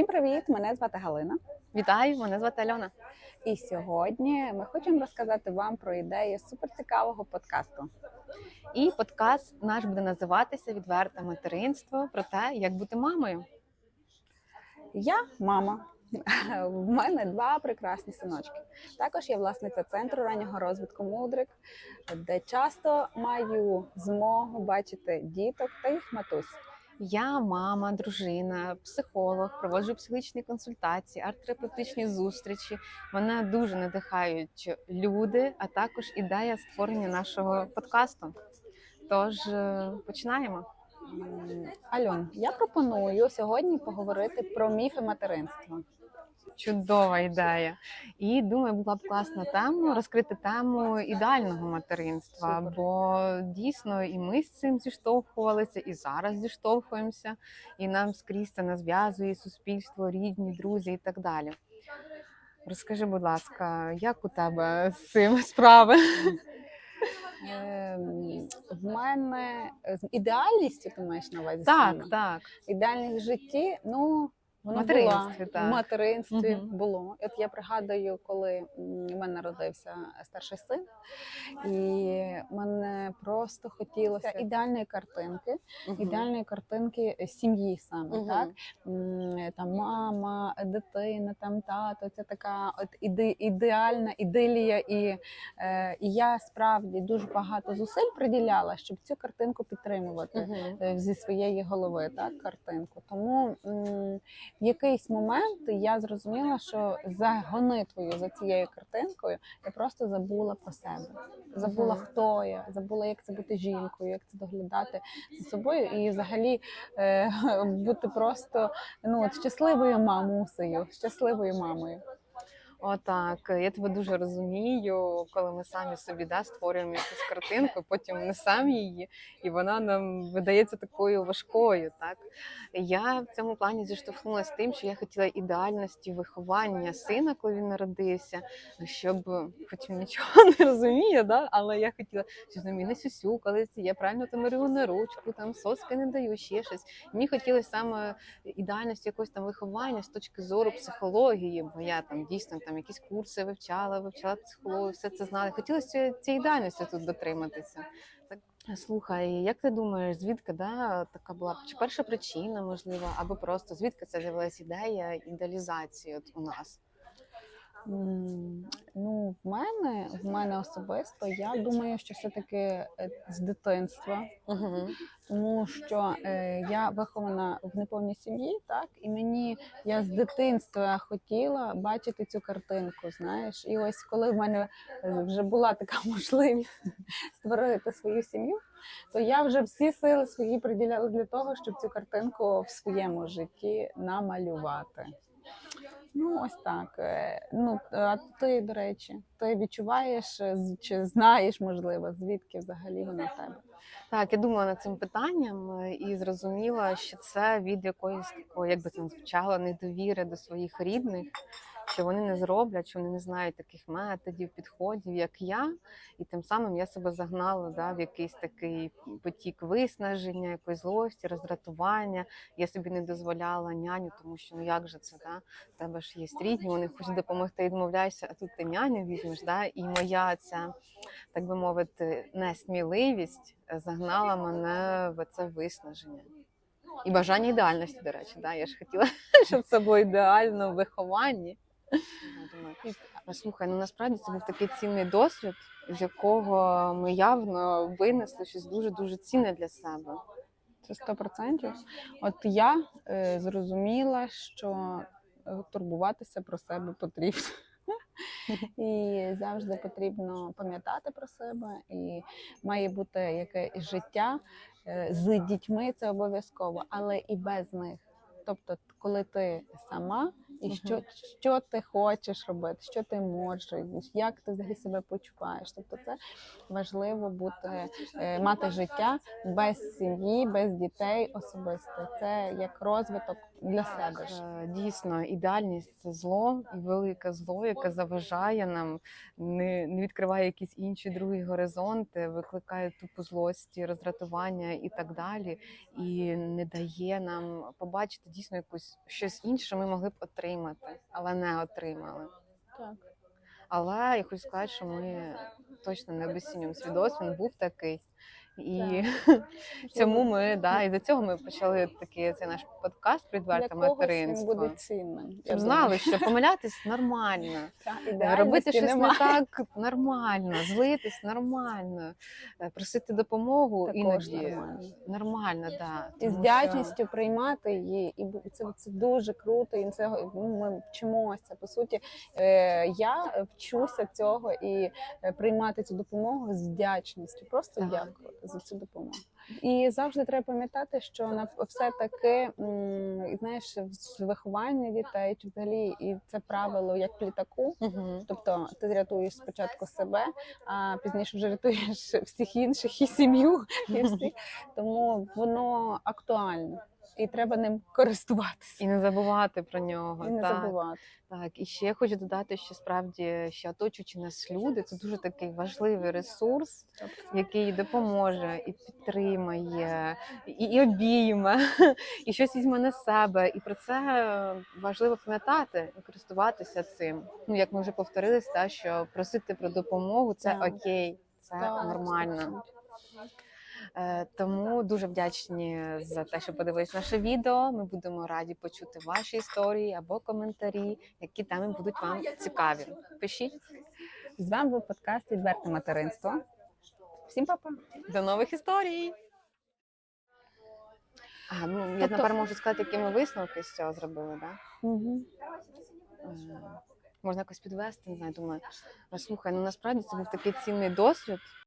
Всім привіт! Мене звати Галина. Вітаю, мене звати Альона. І сьогодні ми хочемо розказати вам про ідею суперцікавого подкасту. І подкаст наш буде називатися Відверте материнство про те, як бути мамою. Я мама. В мене два прекрасні синочки. Також я власниця центру раннього розвитку мудрик, де часто маю змогу бачити діток та їх матусь. Я мама, дружина, психолог, проводжу психологічні консультації, арт-терапевтичні зустрічі. Мене дуже надихають люди, а також ідея створення нашого подкасту. Тож е, починаємо. Альон, я пропоную сьогодні поговорити про міфи материнства. Чудова ідея. І думаю, була б класна тема розкрити тему ідеального материнства. Бо дійсно і ми з цим зіштовхувалися, і зараз зіштовхуємося, і нам скрізь це нав'язує суспільство, рідні, друзі і так далі. Розкажи, будь ласка, як у тебе з цим справи? Ем, В мене з ідеальністю ти маєш на увазі Так, так. ідеальність в житті, ну воно Материнстві, була. так. в материнстві Мгм. було. От я пригадую, коли у мене народився старший син, і мене просто хотілося ідеальної картинки, Мгм. ідеальної картинки сім'ї саме Мгм. так. Там мама, дитина, там тато. Це така от іде, ідеальна ідилія. І, е, і я справді дуже багато зусиль приділяла, щоб цю картинку підтримувати е, зі своєї голови, так, картинку. Тому в якийсь момент я зрозуміла, що за гонитвою за цією картинкою я просто забула про себе. Забула, хто я, забула, як це бути жінкою, як це доглядати за собою, і взагалі е, бути просто ну от щасливою мамусею, щасливою мамою. Отак, я тебе дуже розумію, коли ми самі собі да, створюємо якусь картинку, потім несемо її, і вона нам видається такою важкою. Так я в цьому плані зіштовхнулася з тим, що я хотіла ідеальності виховання сина, коли він народився, щоб, хоч він нічого не розуміє, да, але я хотіла, що з ним не сюсюкалися, я правильно там рю на ручку, там соски не даю, ще щось. Мені хотілося саме ідеальності якогось там виховання з точки зору психології, бо я там дійсно там якісь курси вивчала, вивчала психологію, все це знала. Хотілося цієї ідеальності тут дотриматися. Так слухай, як ти думаєш, звідки да, така була чи перша причина, можливо, або просто звідки це з'явилася ідея ідеалізації от у нас? Ну, в мене, в мене особисто, я думаю, що все-таки е, з дитинства. Угу. тому що е, я вихована в неповній сім'ї, так і мені я з дитинства хотіла бачити цю картинку. Знаєш, і ось коли в мене е, вже була така можливість створити свою сім'ю, то я вже всі сили свої приділяла для того, щоб цю картинку в своєму житті намалювати. Ну, ось так. Е, Ну, а ти, до речі, ти відчуваєш е, чи знаєш, можливо, звідки взагалі вона в тебе? Так, я думала над цим питанням е, і зрозуміла, що це від якоїсь такої, як би це звучало, недовіри до своїх рідних, що вони не зроблять, що вони не знають таких методів, підходів, як я, і тим самим я себе загнала да, в якийсь такий потік виснаження, якоїсь злості, роздратування. Я собі не дозволяла няню, тому що ну як же це да? В тебе ж є рідні, вони хочуть допомогти, відмовляєшся, а тут ти няню візьмеш. Да? І моя ця, так би мовити, несміливість загнала мене в це виснаження. І бажання ідеальності, до речі, да? я ж хотіла, щоб це було ідеально в вихованні. Слухай, ну насправді це був такий цінний досвід, з якого ми явно винесли щось дуже дуже цінне для себе. Це сто процентів. От я е, зрозуміла, що е, турбуватися про себе потрібно. І завжди потрібно пам'ятати про себе, і має бути якесь життя е, з дітьми, це обов'язково, але і без них. Тобто, коли ти сама, і Мгм. що, що ти хочеш робити, що ти можеш, як ти взагалі себе почуваєш. Тобто, це важливо бути, е, мати життя без сім'ї, без дітей особисто. Це як розвиток для себе ж. Е, Дійсно, ідеальність це зло і велике зло, яке заважає нам, не, не відкриває якісь інші другі горизонти, викликає тупу злості, роздратування і так далі, і не дає нам побачити дійсно якусь щось інше, що ми могли б отримати, але не отримали. Так. Але я хочу сказати, що ми точно не обесцінюємо свій досвід, він був такий. І цьому ми да, і до цього ми почали такий цей наш подкаст «Відверте він материнство. буде цінним. я Щоб думаю. знали, що помилятись нормально, Та, робити щось немає. не так нормально, злитись нормально, е, просити допомогу Також іноді нормально. нормально, да. І з вдячністю приймати її, і це, це дуже круто. І це ну, ми вчимося. По суті, е, я вчуся цього і е, приймати цю допомогу з вдячністю. Просто Так. За цю допомогу. І завжди треба пам'ятати, що на все таки знаєш, в вихованні дітей чи взагалі і це правило як літаку. Угу. Тобто ти рятуєш спочатку себе, а пізніше вже рятуєш всіх інших і сім'ю, і всіх. Тому воно актуальне і треба ним користуватися І не забувати про нього. і не так. забувати. Так, і ще я хочу додати, що справді ще оточуючи нас люди, це дуже такий важливий ресурс, який допоможе і підтримає, і, і обійме, і щось візьме на себе. І про це важливо пам'ятати і користуватися цим. Ну як ми вже повторились, та що просити про допомогу це окей, це Так, нормально. Е, Тому дуже вдячні за те, що подивились наше відео. Ми будемо раді почути ваші історії або коментарі, які теми будуть вам цікаві. Пишіть З вами був подкаст Відверте материнство. Всім па-па! до нових історій. А, ну я Тобто- тепер можу сказати, які ми висновки з цього зробили, да? Угу. Можна якось підвести, не знаю, думаю, слухай, ну насправді це був такий цінний досвід.